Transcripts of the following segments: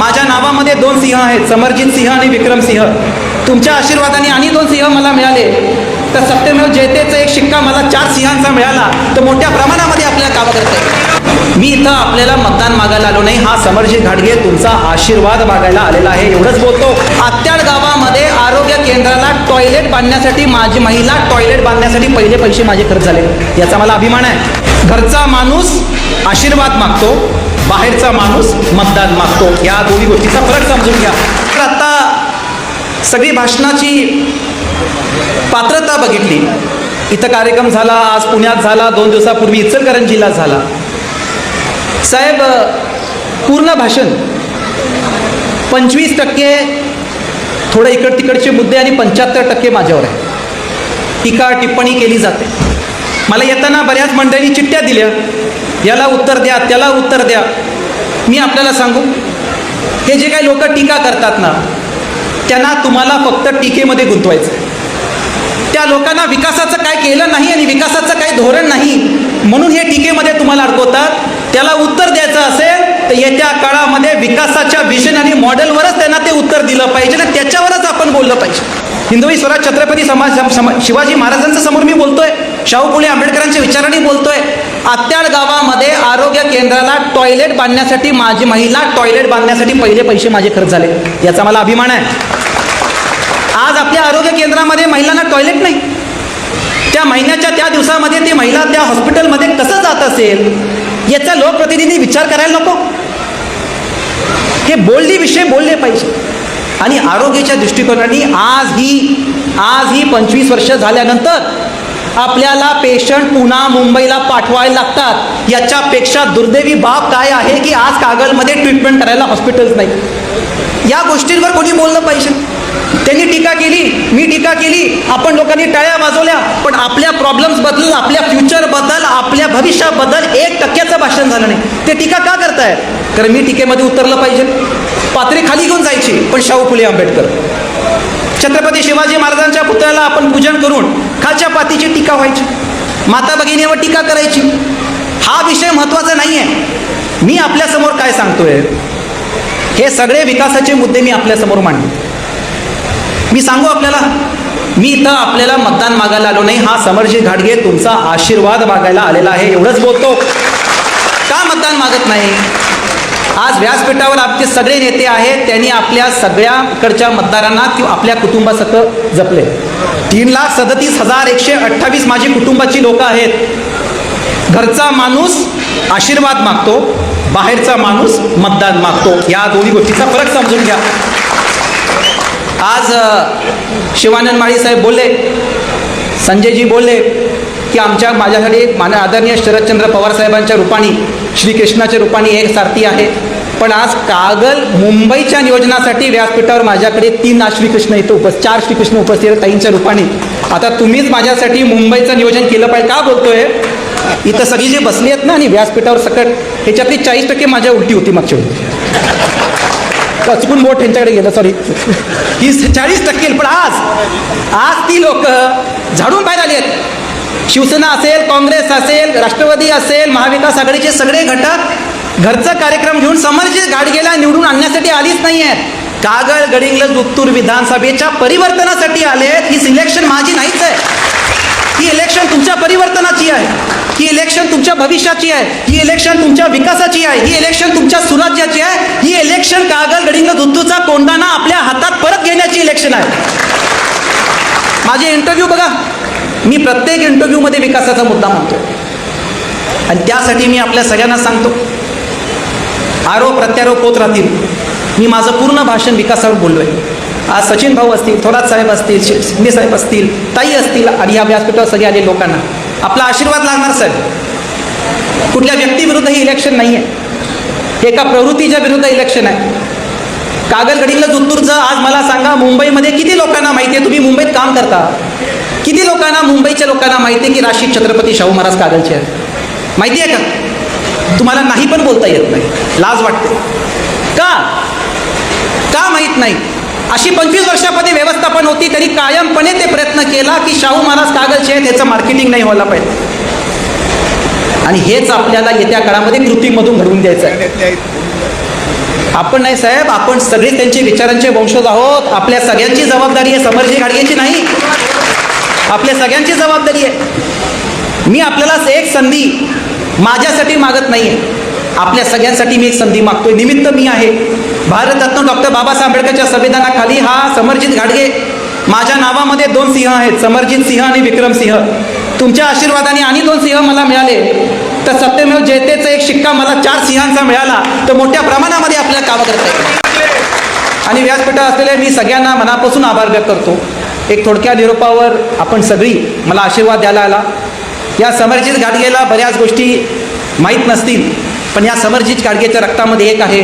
माझ्या नावामध्ये दोन सिंह आहेत समरजित सिंह आणि विक्रम सिंह. तुमच्या आशीर्वादाने आणि दोन सिंह मला मिळाले. तर सत्यमेव जयतेचा एक शिक्का मला चार सिंहांचा मिळाला. तर मोठ्या प्रमाणामध्ये आपल्याला काम करते मी इथं आपल्याला मतदान मागायला आलो नाही. हा समरजित घाडगे तुमचा आशीर्वाद मागायला आलेला आहे. एवढंच बोलतो. आत्याड गावामध्ये आरोग्य केंद्राला टॉयलेट बांधण्यासाठी माझी महिला टॉयलेट बांधण्यासाठी पहिले पैसे माझे खर्च झाले. याचा मला अभिमान आहे. घरचा माणूस आशीर्वाद मागतो. बाहेरचा माणूस मतदान मागतो. या दोन्ही गोष्टीचा फरक समजून घ्या. तर आता सगळी भाषणाची पात्रता बघितली. इथं कार्यक्रम झाला आज पुण्यात झाला दोन दिवसापूर्वी इचलकरंजीला झाला. साहेब पूर्ण भाषण पंचवीस टक्के थोडं इकड तिकडचे मुद्दे आणि पंच्याहत्तर टक्के माझ्यावर आहे. टीका टिप्पणी केली जाते. मला येताना बऱ्याच मंडळी चिठ्ठ्या दिल्या. याला उत्तर द्या त्याला उत्तर द्या. मी आपल्याला सांगू? हे जे काही लोक टीका करतात ना त्यांना तुम्हाला फक्त टीकेमध्ये गुंतवायचं त्या लोकांना विकासाचं काय केलं नाही आणि विकासाचं काही धोरण नाही म्हणून हे टीकेमध्ये तुम्हाला अडकवतात. त्याला उत्तर द्यायचं असेल तर येत्या काळामध्ये विकासाच्या विजन आणि मॉडेलवरच त्यांना ते उत्तर दिलं पाहिजे आणि त्याच्यावरच आपण बोललं पाहिजे. हिंदवी स्वराज छत्रपती समाज सम- शिवाजी महाराजांच्या समोर मी बोलतोय. शाहू फुले आंबेडकरांच्या विचाराने बोलतोय. आत्याड गावामध्ये आरोग्य केंद्राला टॉयलेट बांधण्यासाठी माझी महिला टॉयलेट बांधण्यासाठी पहिले पैसे माझे खर्च झाले. याचा मला अभिमान आहे. आज आपल्या आरोग्य केंद्रामध्ये महिलांना टॉयलेट नाही. त्या महिन्याच्या त्या दिवसामध्ये ती महिला त्या हॉस्पिटलमध्ये कसं जात असेल याचा लोकप्रतिनिधी विचार करायला नको. हे बोलली विषय बोलले पाहिजे. आणि आरोग्याच्या दृष्टिकोनाने आज ही आज ही पंचवीस वर्ष झाल्यानंतर आपल्याला पेशंट पुन्हा मुंबईला पाठवायला लागतात. याच्यापेक्षा दुर्दैवी बाब काय आहे की आज कागलमध्ये ट्रीटमेंट करायला हॉस्पिटल्स नाही? या गोष्टींवर कोणी बोललं पाहिजे? त्यांनी टीका केली मी टीका केली आपण लोकांनी टाळ्या वाजवल्या पण आपल्या प्रॉब्लेम्सबद्दल आपल्या फ्युचरबद्दल आपल्या भविष्याबद्दल एक टक्क्याचं भाषण झालं नाही. ते टीका का करतायत? कारण मी टीकेमध्ये उतरलं पाहिजे. पात्री खाली घेऊन जायची पण शाहू फुले आंबेडकर. छत्रपती शिवाजी महाराजांच्या पुतळ्याला आपण पूजन करून खालच्या पातीची टीका व्हायची. माता भगिनीवर टीका करायची. हा विषय महत्त्वाचा नाही आहे मी आपल्यासमोर काय सांगतोय? हे सगळे विकासाचे मुद्दे मी आपल्यासमोर मांडले. मी सांगू आपल्याला? मी इथं आपल्याला मतदान मागायला आलो नाही. हा समरजित घाटगे तुमचा आशीर्वाद मागायला आलेला आहे. एवढंच बोलतो. का मतदान मागत नाही? आज व्यासपीठावर आमचे सगळे नेते आहेत त्यांनी आपल्या सगळ्याकडच्या मतदारांना किंवा आपल्या कुटुंबासकट जपले. तीन लाख सदतीस हजार एकशे अठ्ठावीस माझी कुटुंबाची लोक आहेत. घरचा माणूस आशीर्वाद मागतो बाहेरचा माणूस मतदान मागतो. या दोन्ही गोष्टीचा फरक समजून घ्या. आज शिवानंद माळी साहेब बोलले संजयजी बोलले की आमच्या माझ्यासाठी मान आदरणीय शरदचंद्र पवार साहेबांच्या रूपाने श्रीकृष्णाच्या रूपाने एक सारथी आहे. पण आज कागल मुंबईच्या नियोजनासाठी व्यासपीठावर माझ्याकडे तीन श्रीकृष्ण इथं उपस्थित चार श्रीकृष्ण उपस्थित ताईंच्या रूपाने. आता तुम्हीच माझ्यासाठी मुंबईचं नियोजन केलं पाहिजे. का बोलतोय? इथं सगळी जी बसली आहेत ना आणि व्यासपीठावर सकट ह्याच्यातली चाळीस टक्के माझ्या उलटी होती मागच्या वेळी. चुकून बोट ह्यांच्याकडे गेलं सॉरी ही चाळीस टक्के पण आज आज ती लोक झाडून बाहेर आली आहेत. शिवसेना असेल काँग्रेस असेल राष्ट्रवादी असेल महाविकास आघाडीचे सगळे घटक घरचा कार्यक्रम घेऊन समरची गाडगेला निवडून आणण्यासाठी आलीच नाही आहेत कागळ गडिंगलज उत्तूर विधानसभेच्या परिवर्तनासाठी आले आहेत ही सिलेक्शन माझी नाहीच आहे. ही इलेक्शन तुमच्या परिवर्तनाची आहे. ही इलेक्शन तुमच्या भविष्याची आहे. ही इलेक्शन तुमच्या विकासाची आहे. ही इलेक्शन तुमच्या सुराज्याची आहे. ही इलेक्शन कागल गडिंग दुत्तूचा कोंडाना आपल्या हातात परत घेण्याची इलेक्शन आहे. माझे इंटरव्ह्यू बघा. मी प्रत्येक इंटरव्ह्यूमध्ये विकासाचा मुद्दा मानतो आणि त्यासाठी मी आपल्या सगळ्यांना सांगतो. आरोप प्रत्यारोप होत राहतील. मी माझं पूर्ण भाषण विकासावर बोललोय. आज सचिन भाऊ असतील थोरात साहेब असतील शिंदे साहेब असतील ताई असतील आणि ह्या व्यासपीठावर सगळे आले लोकांना. आपला आशीर्वाद लागणार साहेब. कुठल्या व्यक्तीविरुद्ध हे इलेक्शन नाही आहे एका प्रवृत्तीच्या विरुद्ध इलेक्शन आहे. कागल गडिंगला जुत्तूरचं आज मला सांगा मुंबईमध्ये किती लोकांना माहिती आहे? तुम्ही मुंबईत काम करता. किती लोकांना मुंबईच्या लोकांना माहिती आहे की राशी छत्रपती शाहू महाराज कागलचे आहेत? माहिती आहे का? तुम्हाला नाही पण बोलता येत नाही. लाज वाटते. का? का माहीत नाही? अशी पंचवीस वर्षामध्ये व्यवस्थापन होती तरी कायमपणे ते प्रयत्न केला की शाहू महाराज कागलचे आहेत याचं मार्केटिंग नाही व्हायला पाहिजे. आणि हेच आपल्याला येत्या काळामध्ये कृतीमधून घडवून द्यायचं आहे. आपण नाही साहेब आपण सगळे त्यांचे विचारांचे वंशज आहोत. आपल्या सगळ्यांची जबाबदारी आहे. समर्जी गाडगेची नाही. आपल्या सगळ्यांची जबाबदारी आहे. मी आपल्याला एक संधी माझ्यासाठी मागत नाही आहे आपल्या सगळ्यांसाठी मी एक संधी मागतोय. निमित्त मी आहे. भारतरत्न डॉक्टर बाबासाहेब आंबेडकरच्या संविधानाखाली हा समरजित घाडगे माझ्या नावामध्ये दोन सिंह आहेत. समरजित सिंह आणि विक्रम सिंह. तुमच्या आशीर्वादाने आणि दोन सिंह मला मिळाले. तर सत्यमेव जयतेचा एक शिक्का मला चार सिंहांचा मिळाला. तर मोठ्या प्रमाणामध्ये आपल्याला कामं करता येईल. आणि व्यासपीठावर असलेले मी सगळ्यांना मनापासून आभार व्यक्त करतो. एक थोडक्या निरोपावर आपण सगळी मला आशीर्वाद द्यायला आला. या समरजित गाडगेला बऱ्याच गोष्टी माहीत नसतील पण या समरजित गाडगेच्या रक्तामध्ये एक आहे.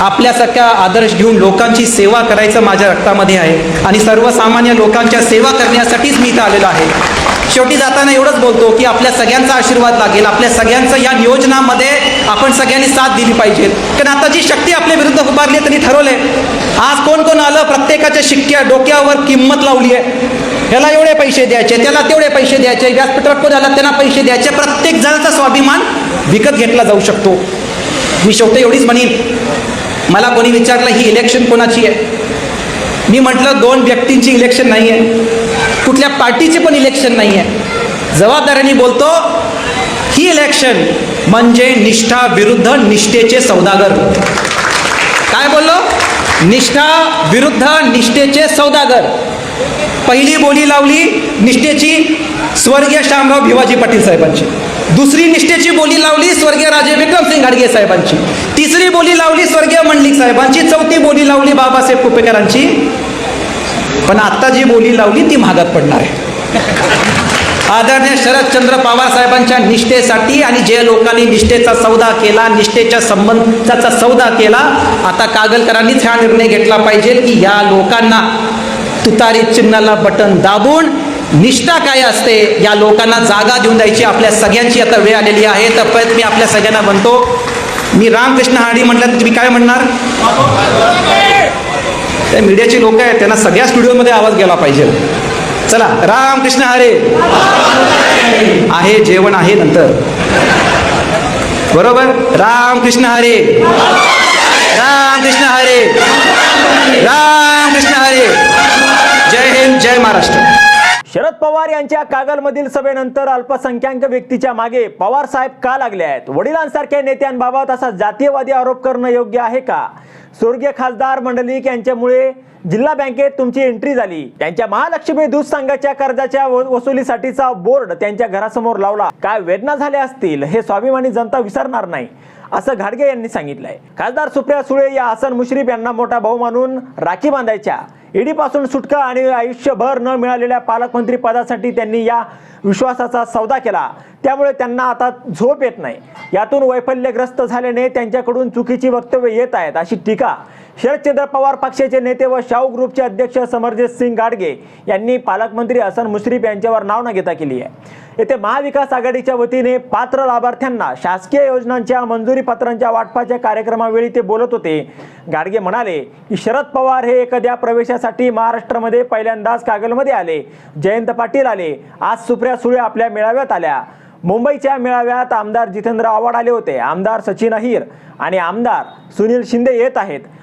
आपल्यासारख्या आदर्श घेऊन लोकांची सेवा करायचं माझ्या रक्तामध्ये आहे आणि सर्वसामान्य लोकांच्या सेवा करण्यासाठीच मी इथं आलेलो आहे. शेवटी जाताना एवढंच बोलतो की आपल्या सगळ्यांचा आशीर्वाद लागेल. आपल्या सगळ्यांचं या नियोजनामध्ये आपण सगळ्यांनी साथ दिली पाहिजे. कारण आता जी शक्ती आपल्या विरुद्ध उभारली त्यांनी ठरवले आज कोण कोण आलं प्रत्येकाच्या शिक्क्या डोक्यावर किंमत लावली आहे. ह्याला एवढे पैसे द्यायचे त्याला तेवढे पैसे द्यायचे व्यासपीठावर कोण त्यांना पैसे द्यायचे प्रत्येक जणाचा स्वाभिमान विकत घेतला जाऊ शकतो. मी शेवटी एवढीच म्हणेन मला कोणी विचारलं ही इलेक्शन कोणाची आहे? मी म्हटलं दोन व्यक्तींची इलेक्शन नाही आहे. कुठल्या पार्टीची पण इलेक्शन नाही आहे. जबाबदाऱ्याने बोलतो ही इलेक्शन म्हणजे निष्ठा विरुद्ध निष्ठेचे सौदागर. काय बोललो? निष्ठा विरुद्ध निष्ठेचे सौदागर. पहिली बोली लावली निष्ठेची स्वर्गीय श्यामराव भिवाजी पाटील साहेबांची. दुसरी निष्ठेची बोली लावली स्वर्गीय राजे विक्रमसिंग घाडगे साहेबांची. तिसरी बोली लावली स्वर्गीय मंडलिक साहेबांची. चौथी बोली लावली बाबासाहेब कुपेकरांची. पण आता जी बोली लावली ती महागात पडणार आहे. आदरणीय शरदचंद्र पवार साहेबांच्या निष्ठेसाठी आणि जे लोकांनी निष्ठेचा सौदा केला निष्ठेच्या संबंधाचा सौदा केला आता कागलकरांनीच हा निर्णय घेतला पाहिजे की या लोकांना तुतारी चिन्हाला बटन दाबून निष्ठा काय असते या लोकांना जागा देऊन द्यायची आपल्या सगळ्यांची आता वेळ आलेली आहे. तर परत मी आपल्या सगळ्यांना म्हणतो मी रामकृष्ण हाडी म्हटलं तर तुम्ही काय म्हणणार? त्या मीडियाची लोक आहेत त्यांना सगळ्या स्टुडिओमध्ये आवाज गेला पाहिजे. चला रामकृष्ण हरे आहे जेवण आहे नंतर. बरोबर? रामकृष्ण हरे रामकृष्ण हरे रामकृष्ण हरे जय हिंद जय महाराष्ट्र. शरद पवार यांच्या कागलमधील सभेनंतर अल्पसंख्याक व्यक्तीच्या मागे पवार साहेब का लागले आहेत? वडिलांसारख्या नेत्यांबाबत असा जातीयवादी आरोप करणं योग्य आहे का? स्वर्गीय खासदार मंडलिक यांच्यामुळे जिल्हा बँकेत तुमची एंट्री झाली. त्यांच्या महालक्ष्मी दूध संघाच्या कर्जाच्या वसुलीसाठीचा बोर्ड त्यांच्या घरासमोर लावला. काय वेदना झाल्या असतील हे स्वाभिमानी जनता विसरणार नाही असं घाडगे यांनी सांगितलंय. खासदार सुप्रिया सुळे या हसन मुश्रीफ यांना मोठा भाऊ मानून राखी बांधायच्या. ईडीपासून सुटका आणि आयुष्यभर न मिळालेल्या पालकमंत्री पदासाठी त्यांनी या विश्वासाचा सौदा केला. त्यामुळे त्यांना आता झोप येत नाही. यातून वैफल्यग्रस्त झाल्याने त्यांच्याकडून चुकीची वक्तव्य येत आहेत अशी टीका शरदचंद्र पवार पक्षाचे नेते व शाहू ग्रुपचे अध्यक्ष समरजित सिंग गाडगे यांनी पालकमंत्री हसन मुश्रीफ यांच्यावर नाव न घेता केली आहे. येथे महाविकास आघाडीच्या वतीने पात्र लाभार्थ्यांना शासकीय योजनांच्या मंजुरी पत्रांच्या वाटपाच्या कार्यक्रमावेळी ते बोलत होते. गाडगे म्हणाले की शरद पवार हे एखाद्या प्रवेशासाठी महाराष्ट्रामध्ये पहिल्यांदाच कागलमध्ये आले. जयंत पाटील आले. आज सुप्रिया सुळे आपल्या मेळाव्यात आल्या. मुंबईच्या मेळाव्यात आमदार जितेंद्र आव्हाड आले होते. आमदार सचिन अहिर आणि आमदार सुनील शिंदे येत आहेत.